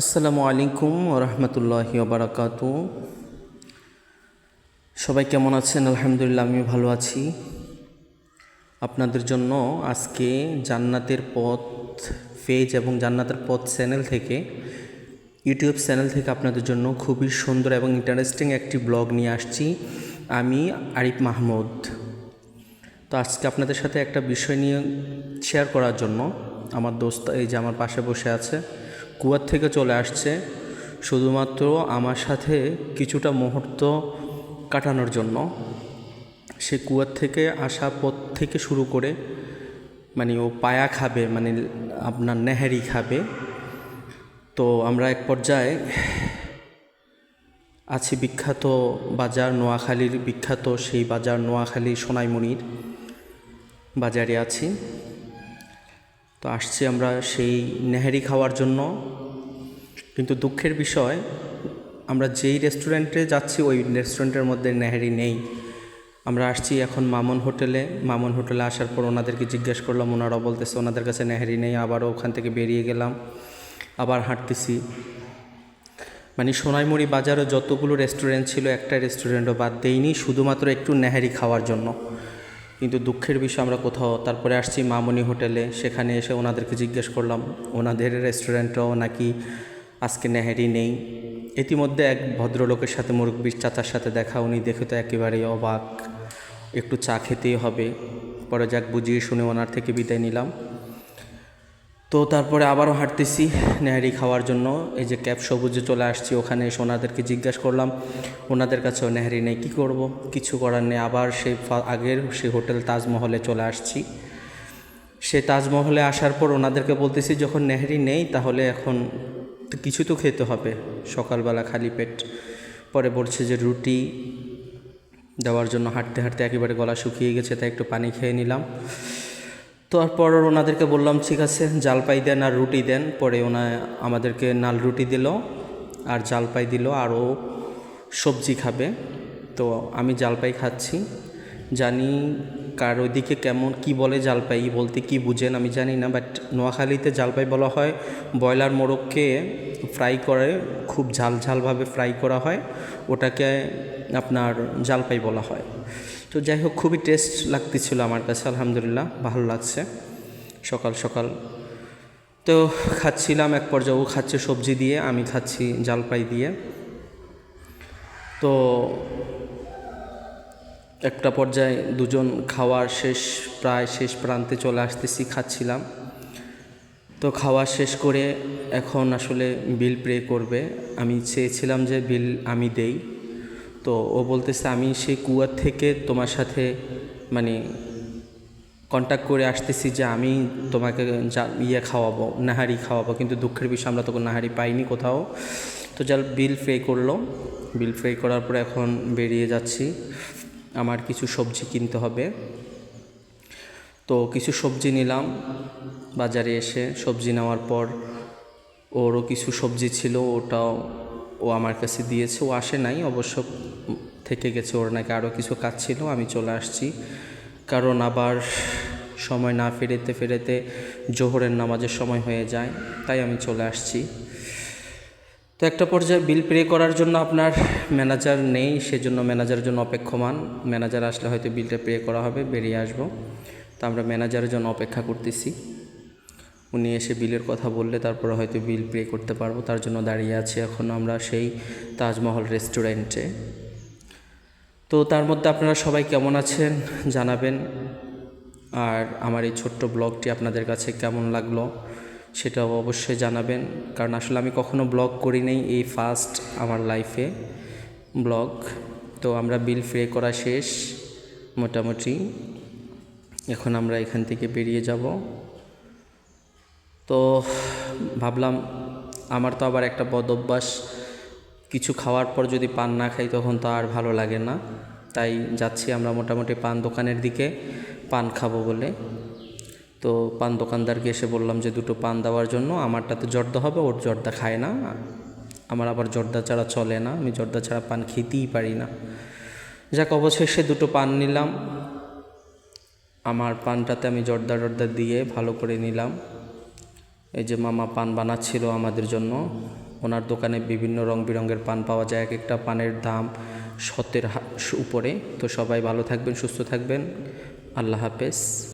আসসালামু আলাইকুম রহমতুল্লাহ বারাকাত সবাই কেমন আছেন? আলহামদুলিল্লাহ আমি ভালো আছি। আপনাদের জন্য আজকে জান্নাতের পথ পেজ এবং জান্নাতের পথ চ্যানেল থেকে, ইউটিউব চ্যানেল থেকে আপনাদের জন্য খুবই সুন্দর এবং ইন্টারেস্টিং একটি ব্লগ নিয়ে আসছি। আমি আরিফ মাহমুদ। তো আজকে আপনাদের সাথে একটা বিষয় নিয়ে শেয়ার করার জন্য আমার দোস্ত এই যে আমার পাশে বসে আছে কুয়ার থেকে চলে আসছে। শুধুমাত্র আমার সাথে কিছুটা মুহূর্ত কাটানোর জন্য। সে কুয়ার থেকে আসা পথ থেকে শুরু করে মানে ও পায়া খাবে মানে আপনার নেহারি খাবে। তো আমরা এক পর্যায়ে আছি বিখ্যাত বাজার নোয়াখালীর বিখ্যাত সেই বাজার নোয়াখালী সোনাইমণির বাজারে আছি। তো আসছি আমরা সেই নেহারি খাওয়ার জন্য। কিন্তু দুঃখের বিষয়, আমরা যেই রেস্টুরেন্টে যাচ্ছি, ওই রেস্টুরেন্টের মধ্যে নেহারি নেই। আমরা আসছি এখন মামন হোটেলে। মামন হোটেলে আসার পর ওনাদেরকে জিজ্ঞেস করলাম ওনারা বলতেছে, ওনাদের কাছে নেহারি নেই, আবারও ওখান থেকে বেরিয়ে গেলাম, আবার হাঁটতেছি। মানে সোনাইমুড়ি বাজারও যতগুলো রেস্টুরেন্ট ছিল, একটা রেস্টুরেন্টও বাদ দেইনি, শুধুমাত্র একটু নেহারি খাওয়ার জন্য। কিন্তু দুঃখের বিষয় আমরা কোথাও, তারপরে আসছি মামনি হোটেলে, সেখানে এসে ওনাদেরকে জিজ্ঞেস করলাম, ওনাদের রেস্টুরেন্টও নাকি আজকে নেহেরি নেই। ইতিমধ্যে এক ভদ্রলোকের সাথে মুরব্বীর চাচার সাথে দেখা, উনি দেখে তো একেবারেই অবাক, একটু চা খেতেই হবে। পরে যাক, বুঝিয়ে শুনে ওনার থেকে বিদায় নিলাম। তো তারপরে আবারও হাঁটতেছি নেহারি খাওয়ার জন্য। এই যে ক্যাব সবুজে চলে আসছি, ওখানে এসে ওনাদেরকে জিজ্ঞাসা করলাম, ওনাদের কাছেও নেহারি নেই, কী করব? কিছু করার নেই। আবার সেই আগের সেই হোটেল তাজমহলে চলে আসছি। সে তাজমহলে আসার পর ওনাদেরকে বলতেছি, যখন নেহারি নেই, তাহলে এখন কিছু তো খেতে হবে। সকালবেলা খালি পেট। পরে বলছে যে রুটি দেওয়ার জন্য হাঁটতে হাঁটতে একেবারে গলা শুকিয়ে গেছে, তাই একটু পানি খেয়ে নিলাম। তারপর ওনাদেরকে বললাম, ঠিক আছে, জালপাই দেন আর রুটি দেন। পরে ওনা আমাদেরকে নাল রুটি দিল আর জালপাই দিল আরও সবজি খাবে। তো আমি জালপাই খাচ্ছি। জানি কার ওইদিকে কেমন, কি বলে জালপাই, বলতে কি বুঝেন আমি জানি না বাট নোয়াখালীতে জালপাই বলা হয়, ব্রয়লার মোরগকে ফ্রাই করে, খুব ঝাল ঝালভাবে ফ্রাই করা হয়, ওটাকে আপনার জালপাই বলা হয়। তো যাই হোক, খুবই টেস্ট লাগতেছিল আমার কাছে, আলহামদুলিল্লাহ, ভালো লাগছে। সকাল সকাল তো খাচ্ছিলাম এক পর্যায়ে, ও খাচ্ছে সবজি দিয়ে, আমি খাচ্ছি জালপাই দিয়ে। তো একটা পর্যায়ে দুজন খাওয়ার শেষ, প্রায় শেষ প্রান্তে চলে আসতেছি, খাচ্ছিলাম। তো খাওয়া শেষ করে এখন আসলে বিল পে করবে। আমি চেয়েছিলাম যে বিল আমি দেই। তো ও বলতেছে, আমি সেই কুয়ার থেকে তোমার সাথে মানে কন্ট্যাক্ট করে আসতেছি যে আমি তোমাকে যা ইয়ে খাওয়াবো, নাহারি খাওয়াবো। কিন্তু দুঃখের বিষয়, আমরা তখন নাহারি পাইনি কোথাও। তো যার বিল পে করল বিল পে করার পরে এখন বেরিয়ে যাচ্ছি। আমার কিছু সবজি কিনতে হবে। তো কিছু সবজি নিলাম বাজারে এসে। সবজি নেওয়ার পর ওরও কিছু সবজি ছিল, ওটাও ও আমার কাছে দিয়েছে। ও আসে নাই অবশ্য। থেকে গেছে, ওর নাকি আরও কিছু কাজ ছিল, আমি চলে আসছি। কারণ আবার সময় না ফেরেতে ফেরেতে জোহরের নামাজের সময় হয়ে যায়, তাই আমি চলে আসছি। তো একটা পর্যায়ে বিল পে করার জন্য আপনার ম্যানেজার নেই, সেজন্য ম্যানেজারের জন্য অপেক্ষমান। ম্যানেজার আসলে হয়তো বিলটা পে করা হবে, বেরিয়ে আসব। তো আমরা ম্যানেজারের জন্য অপেক্ষা করতেছি। উনি এসে বিলের কথা বললে, তারপরে হয়তো বিল পে করতে পারব, তার জন্য দাঁড়িয়ে আছি এখন আমরা সেই তাজমহল রেস্টুরেন্টে। তো তার মধ্যে আপনারা সবাই কেমন আছেন জানাবেন। আর আমার এই ছোট্ট ব্লগটি আপনাদের কাছে কেমন লাগল সেটাও অবশ্যই জানাবেন। কারণ আসলে আমি কখনো ব্লগ করি নাই এই ফার্স্ট আমার লাইফে ব্লগ। তো আমরা বিল পে করা শেষ মোটামুটি। এখন আমরা এখান থেকে বেরিয়ে যাব। তো ভাবলাম আমার তো আবার একটা বদ অভ্যাস। কিছু খাওয়ার পর যদি পান না খাই তখন তো আর ভালো লাগে না। তাই যাচ্ছি আমরা মোটামুটি পান দোকানের দিকে, পান খাব বলে। তো পান দোকানদারকে এসে বললাম যে দুটো পান দেওয়ার জন্য আমারটা তো জর্দা হবে, ওর জর্দা খায় না। আমার আবার জর্দা ছাড়া চলে না, আমি জর্দা ছাড়া পান খেতেই পারি না। যাক, অবশেষে দুটো পান নিলাম। আমার পানটাতে আমি জর্দা টর্দা দিয়ে ভালো করে নিলাম। এই যে মামা পান বানাচ্ছিল আমাদের জন্য। ওনার দোকানে বিভিন্ন রং বেরঙের পান পাওয়া যায়। এক একটা পানের দাম শতের উপরে। তো সবাই ভালো থাকবেন, সুস্থ থাকবেন। আল্লাহ হাফেজ।